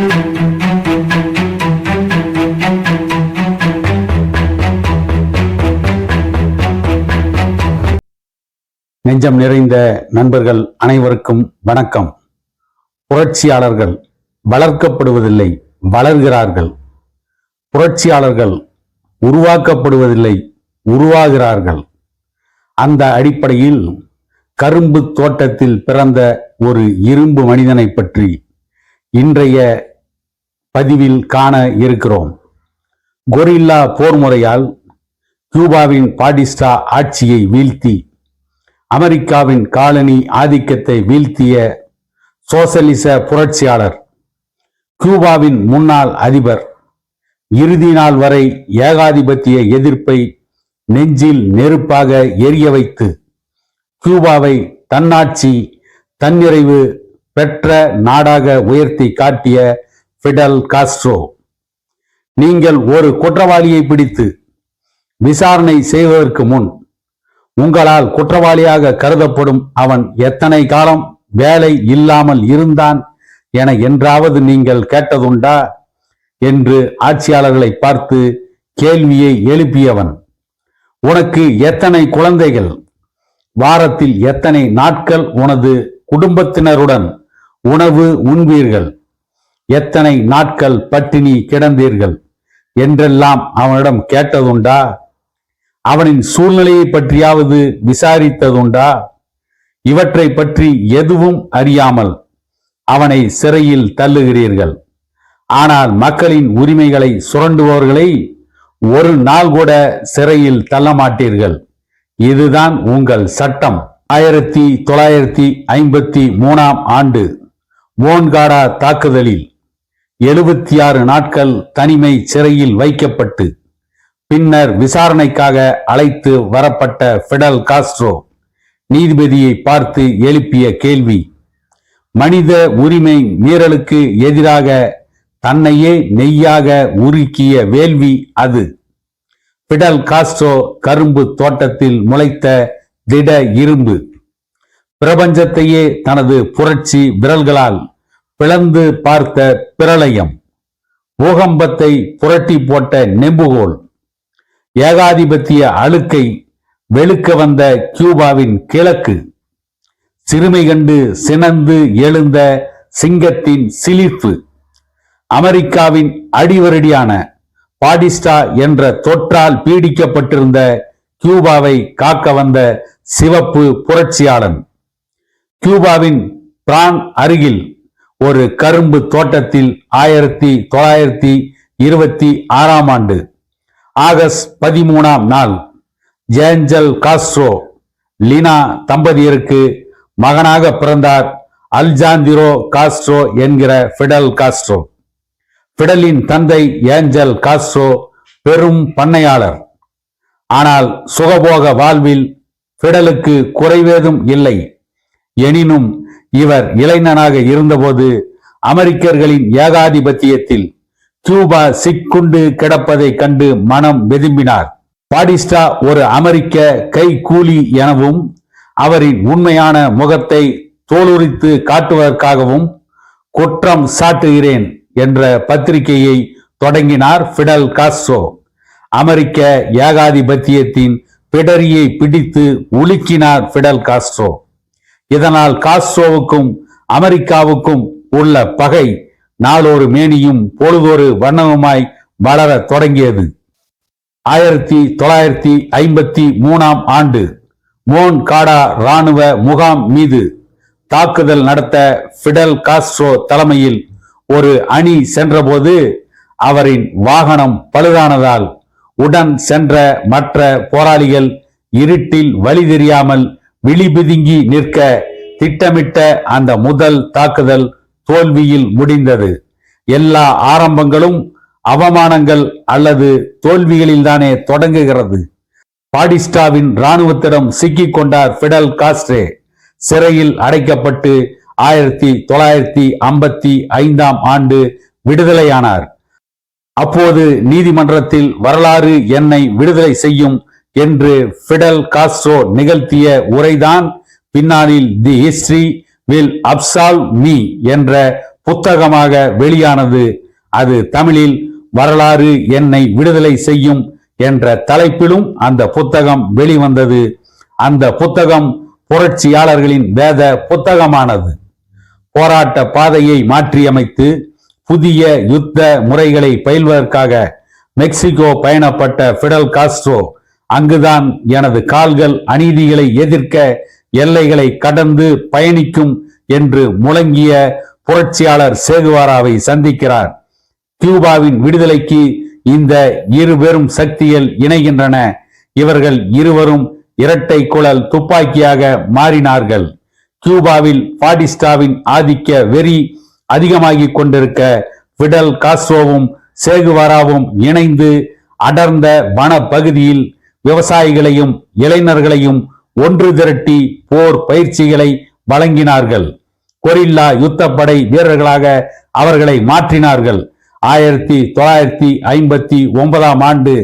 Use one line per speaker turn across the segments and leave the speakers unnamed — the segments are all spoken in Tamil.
நெஞ்சம் நிறைந்த நண்பர்கள் அனைவருக்கும் வணக்கம். புரட்சியாளர்கள் வளர்க்கப்படுவதில்லை வளர்கிறார்கள். புரட்சியாளர்கள் உருவாக்கப்படுவதில்லை உருவாகிறார்கள். அந்த அடிப்படையில் கரும்பு தோட்டத்தில் பிறந்த ஒரு இரும்பு மனிதனை பற்றி இன்றைய பதிவில் காண இருக்கிறோம். கொரில்லா போர் முறையால் கியூபாவின் பாடிஸ்டா ஆட்சியை வீழ்த்தி அமெரிக்காவின் காலனி ஆதிக்கத்தை வீழ்த்திய சோசலிச புரட்சியாளர் கியூபாவின் முன்னாள் அதிபர் இறுதி நாள் வரை ஏகாதிபத்திய எதிர்ப்பை நெஞ்சில் நெருப்பாக எரிய வைத்து கியூபாவை தன்னாட்சி தன்னிறைவு பெற்ற நாடாக உயர்த்தி காட்டிய ஃபிடல் காஸ்ட்ரோ நீங்கள் ஒரு குற்றவாளியை பிடித்து விசாரணை செய்வதற்கு முன் உங்களால் குற்றவாளியாக கருதப்படும் அவன் எத்தனை காலம் வேலை இல்லாமல் இருந்தான் என என்றாவது நீங்கள் கேட்டதுண்டா? என்று ஆட்சியாளர்களை பார்த்து கேள்வியை எழுப்பியவன் உனக்கு எத்தனை குழந்தைகள்? வாரத்தில் எத்தனை நாட்கள் உனது குடும்பத்தினருடன் உணவு உண்பீர்கள்? எத்தனை நாட்கள் பட்டினி கிடந்தீர்கள்? என்றெல்லாம் அவனிடம் கேட்டதுண்டா? அவனின் சூழ்நிலையை பற்றியாவது விசாரித்ததுண்டா? இவற்றை பற்றி எதுவும் அறியாமல் அவனை சிறையில் தள்ளுகிறீர்கள். ஆனால் மக்களின் உரிமைகளை சுரண்டுபவர்களை ஒரு நாள் கூட சிறையில் தள்ள மாட்டீர்கள் இதுதான் உங்கள் சட்டம். ஆயிரத்தி தொள்ளாயிரத்தி ஐம்பத்தி மூணாம் ஆண்டு மோன்காடா தாக்குதலில் எழுபத்தி ஆறு நாட்கள் தனிமை சிறையில் வைக்கப்பட்டு பின்னர் விசாரணைக்காக அழைத்து வரப்பட்ட ஃபிடல் காஸ்ட்ரோ நீதிபதியை பார்த்து எழுப்பிய கேள்வி மனித உரிமை மீறலுக்கு எதிராக தன்னையே நெய்யாக உருக்கிய வேள்வி அது. பிடல் காஸ்ட்ரோ கரும்பு தோட்டத்தில் முளைத்த திட இரும்பு. பிரபஞ்சத்தையே தனது புரட்சி விரல்களால் பிளந்து பார்த்த பிரளயம். பூகம்பத்தை புரட்டி போட்ட நெம்புகோல் ஏகாதிபத்திய அழுக்கை வெளுக்க வந்த கியூபாவின் கிழக்கு. சிறுமை கண்டு சினந்து எழுந்த சிங்கத்தின் சிலிர்ப்பு. அமெரிக்காவின் அடிவரடியான பாடிஸ்டா என்ற தொற்றால் பீடிக்கப்பட்டிருந்த கியூபாவை காக்க வந்த சிவப்பு புரட்சியாளன். கியூபாவின் பிரான் அருகில் ஒரு கரும்பு தோட்டத்தில் ஆயிரத்தி தொள்ளாயிரத்தி இருபத்தி ஆறாம் ஆண்டு ஆகஸ்ட் பதிமூணாம் நாள் ஜேஞ்சல் காஸ்ட்ரோ லினா தம்பதியருக்கு மகனாக பிறந்தார் அல்ஜாந்திரோ காஸ்ட்ரோ என்கிற ஃபிடல் காஸ்ட்ரோ. ஃபிடலின் தந்தை ஏஞ்சல் காஸ்ட்ரோ பெரும் பண்ணையாளர். ஆனால் சுகபோக வாழ்வில் ஃபிடலுக்கு குறைவேதும் இல்லை. எனினும் இவர் இளைஞனாக இருந்தபோது அமெரிக்கர்களின் ஏகாதிபத்தியத்தில் கியூபா சிக்குண்டு கிடப்பதை கண்டு மனம் வெதும்பினார். பாடிஸ்டா ஒரு அமெரிக்க கை கூலி எனவும் அவரின் உண்மையான முகத்தை தோலுரித்து காட்டுவதற்காகவும் குற்றம் சாட்டுகிறேன் என்ற பத்திரிகையை தொடங்கினார் பிடல் காஸ்ட்ரோ. அமெரிக்க ஏகாதிபத்தியத்தின் பிடரியை பிடித்து உலுக்கினார் பிடல் காஸ்ட்ரோ. இதனால் காஸ்ட்ரோவுக்கும் அமெரிக்காவுக்கும் உள்ள பகை நாளொரு மேனியும் பொழுதொரு வண்ணமுமாய் வளர தொடங்கியது. ஆயிரத்தி தொள்ளாயிரத்தி ஐம்பத்தி மூணாம் ஆண்டு மோன் காடா ராணுவ முகாம் மீது தாக்குதல் நடத்த ஃபிடல் காஸ்ட்ரோ தலைமையில் ஒரு அணி சென்றபோது அவரின் வாகனம் பழுதானதால் உடன் சென்ற மற்ற போராளிகள் இருட்டில் வழி தெரியாமல் விழிபிதுங்கி நிற்க திட்டமிட்ட அந்த முதல் தாக்குதல் தோல்வியில் முடிந்தது. எல்லா ஆரம்பங்களும் அவமானங்கள் அல்லது தோல்விகளில்தானே தொடங்குகிறது. பாடிஸ்டாவின் இராணுவத்திடம் சிக்கிக் கொண்டார் பிடல் காஸ்ட்ரே. சிறையில் அடைக்கப்பட்டு ஆயிரத்தி தொள்ளாயிரத்தி ஐம்பத்தி ஐந்தாம் ஆண்டு விடுதலையானார். அப்போது நீதிமன்றத்தில் வரலாறு என்னை விடுதலை செய்யும் என்று ஃபிடல் காஸ்ட்ரோ நிகழ்த்திய உரைதான் பின்னாளில் the history will absolve me என்ற புத்தகமாக வெளியானது. அது தமிழில் வரலாறு என்னை விடுதலை செய்யும் என்ற தலைப்பிலும் அந்த புத்தகம் வெளிவந்தது. அந்த புத்தகம் புரட்சியாளர்களின் வேத புத்தகமானது. போராட்ட பாதையை மாற்றியமைத்து புதிய யுத்த முறைகளை பயில்வதற்காக மெக்சிகோ பயணப்பட்ட ஃபிடல் காஸ்ட்ரோ அங்குதான் எனது கால்கள் அநீதிகளை எதிர்க்க எல்லைகளை கடந்து பயணிக்கும் என்று முழங்கிய புரட்சியாளர் சேகுவாராவை சந்திக்கிறார். கியூபாவின் விடுதலைக்கு இந்த இருபெரும் சக்திகள் இணைகின்றன. இவர்கள் இருவரும் இரட்டை குழல் துப்பாக்கியாக மாறினார்கள். கியூபாவில் பாடிஸ்டாவின் ஆதிக்க வெறி அதிகமாகிக் கொண்டிருக்க விடல் காஸ்ட்ரோவும் சேகுவாராவும் இணைந்து அடர்ந்த வனப்பகுதியில் விவசாயிகளையும் இளைஞர்களையும் ஒன்று திரட்டி போர் பயிற்சிகளை வழங்கினார்கள். கொரில்லா யுத்தப்படை வீரர்களாக அவர்களை மாற்றினார்கள். ஆயிரத்தி தொள்ளாயிரத்தி ஐம்பத்தி ஒன்பதாம் ஆண்டு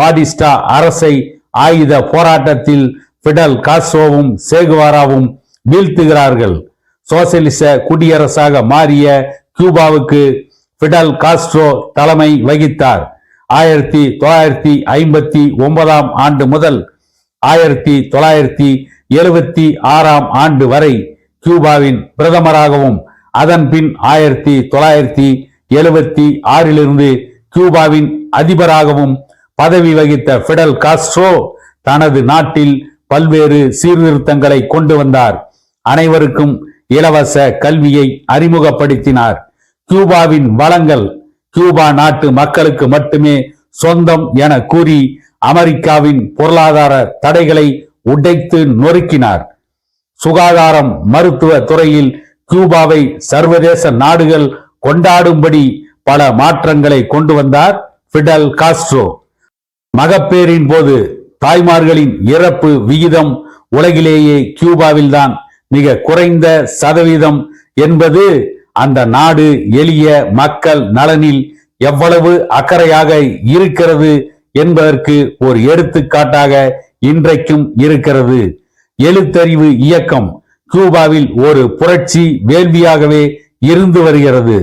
பாடிஸ்டா அரசை ஆயுத போராட்டத்தில் பிடல் காஸ்ட்ரோவும் சேகுவாராவும் வீழ்த்துகிறார்கள். சோசியலிச குடியரசாக மாறிய கியூபாவுக்கு பிடல் காஸ்ட்ரோ தலைமை வகித்தார். ஆயிரத்தி தொள்ளாயிரத்தி ஐம்பத்தி ஒன்பதாம் ஆண்டு முதல் ஆயிரத்தி தொள்ளாயிரத்தி எழுபத்தி ஆறாம் ஆண்டு வரை கியூபாவின் பிரதமராகவும் அதன் பின் ஆயிரத்தி தொள்ளாயிரத்தி எழுபத்தி ஆறிலிருந்து கியூபாவின் அதிபராகவும் பதவி வகித்த பிடல் காஸ்ட்ரோ தனது நாட்டில் பல்வேறு சீர்திருத்தங்களை கொண்டு வந்தார். அனைவருக்கும் இலவச கல்வியை அறிமுகப்படுத்தினார். கியூபாவின் வளங்கள் கியூபா நாட்டு மக்களுக்கு மட்டுமே சொந்தம் என கூறி அமெரிக்காவின் பொருளாதார தடைகளை உடைத்து நொறுக்கினார். சுகாதாரம் மருத்துவ துறையில் கியூபாவை சர்வதேச நாடுகள் கொண்டாடும்படி பல மாற்றங்களை கொண்டு வந்தார் பிடல் காஸ்ட்ரோ. மகப்பேரின் போது தாய்மார்களின் இறப்பு விகிதம் உலகிலேயே கியூபாவில்தான் மிக குறைந்த சதவீதம் என்பது அந்த நாடு எளிய மக்கள் நலனில் எவ்வளவு அக்கறையாக இருக்கிறது என்பதற்கு ஒரு எடுத்துக்காட்டாக இன்றைக்கும் இருக்கிறது. எழுத்தறிவு இயக்கம் கியூபாவில் ஒரு புரட்சி வேள்வியாகவே இருந்து வருகிறது.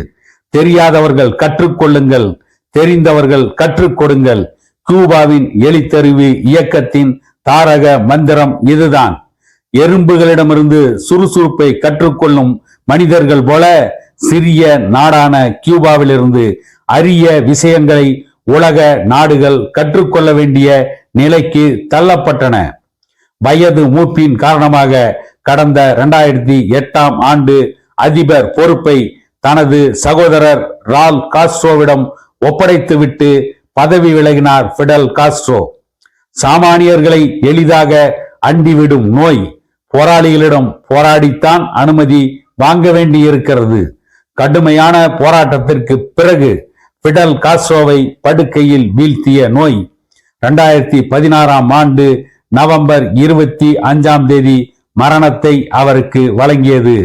தெரியாதவர்கள் கற்றுக்கொள்ளுங்கள் தெரிந்தவர்கள் கற்றுக் கொடுங்கள் கியூபாவின் எழுத்தறிவு இயக்கத்தின் தாரக மந்திரம் இதுதான். எறும்புகளிடமிருந்து சுறுசுறுப்பை கற்றுக்கொள்ளும் மனிதர்கள் போல சிறிய நாடான கியூபாவிலிருந்து அரிய விஷயங்களை உலக நாடுகள் கற்றுக்கொள்ள வேண்டிய நிலைக்கு தள்ளப்பட்டன. வயது மூப்பின் காரணமாக கடந்த இரண்டாயிரத்தி எட்டாம் ஆண்டு அதிபர் பொறுப்பை தனது சகோதரர் ரால் காஸ்ட்ரோவிடம் ஒப்படைத்துவிட்டு பதவி விலகினார் பிடல் காஸ்ட்ரோ. சாமானியர்களை எளிதாக அண்டிவிடும் நோய் போராளிகளிடம் போராடித்தான் அனுமதி வாங்க வேண்டியிருக்கிறது. கடுமையான போராட்டத்திற்கு பிறகு பிடல் காஸ்ட்ரோவை படுக்கையில் வீழ்த்திய நோய் இரண்டாயிரத்தி பதினாறாம் ஆண்டு நவம்பர் இருபத்தி அஞ்சாம் தேதி மரணத்தை அவருக்கு வழங்கியது.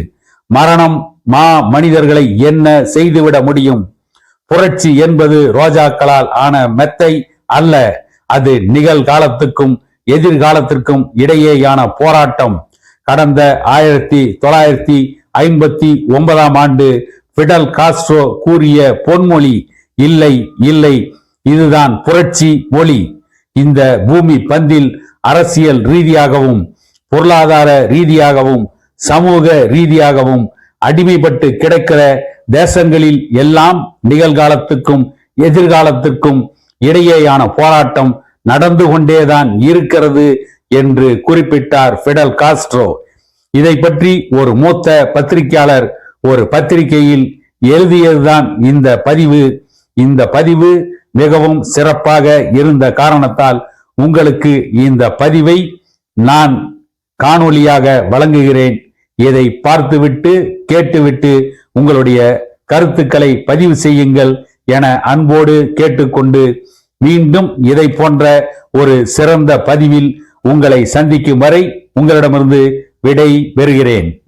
மரணம் மா மனிதர்களை என்ன செய்துவிட முடியும்? புரட்சி என்பது ரோஜாக்களால் ஆன மெத்தை அல்ல அது நிகழ்காலத்துக்கும் எதிர்காலத்திற்கும் இடையேயான போராட்டம். கடந்த ஆயிரத்தி தொள்ளாயிரத்தி ஐம்பத்தி ஒன்பதாம் ஆண்டு பிடல் காஸ்ட்ரோ கூறிய பொன்மொழி இல்லை இல்லை இதுதான் புரட்சி மொழி. இந்த பூமி பந்தில் அரசியல் ரீதியாகவும் பொருளாதார ரீதியாகவும் சமூக ரீதியாகவும் அடிமைப்பட்டு கிடக்கிற தேசங்களில் எல்லாம் நிகழ்காலத்துக்கும் எதிர்காலத்துக்கும் இடையேயான போராட்டம் நடந்து கொண்டேதான் இருக்கிறது என்று குறிப்பிட்டார் பிடல் காஸ்ட்ரோ. இதை பற்றி ஒரு மூத்த பத்திரிகையாளர் ஒரு பத்திரிகையில் எழுதியதுதான் இந்த பதிவு. இந்த பதிவு மிகவும் சிறப்பாக இருந்த காரணத்தால் உங்களுக்கு இந்த பதிவை நான் காணொளியாக வழங்குகிறேன். இதை பார்த்துவிட்டு கேட்டுவிட்டு உங்களுடைய கருத்துக்களை பதிவு செய்யுங்கள் என அன்போடு கேட்டுக்கொண்டு மீண்டும் இதை போன்ற ஒரு சிறந்த பதிவில் உங்களை சந்திக்கும் வரை உங்களிடமிருந்து விடை பெறுகிறேன்.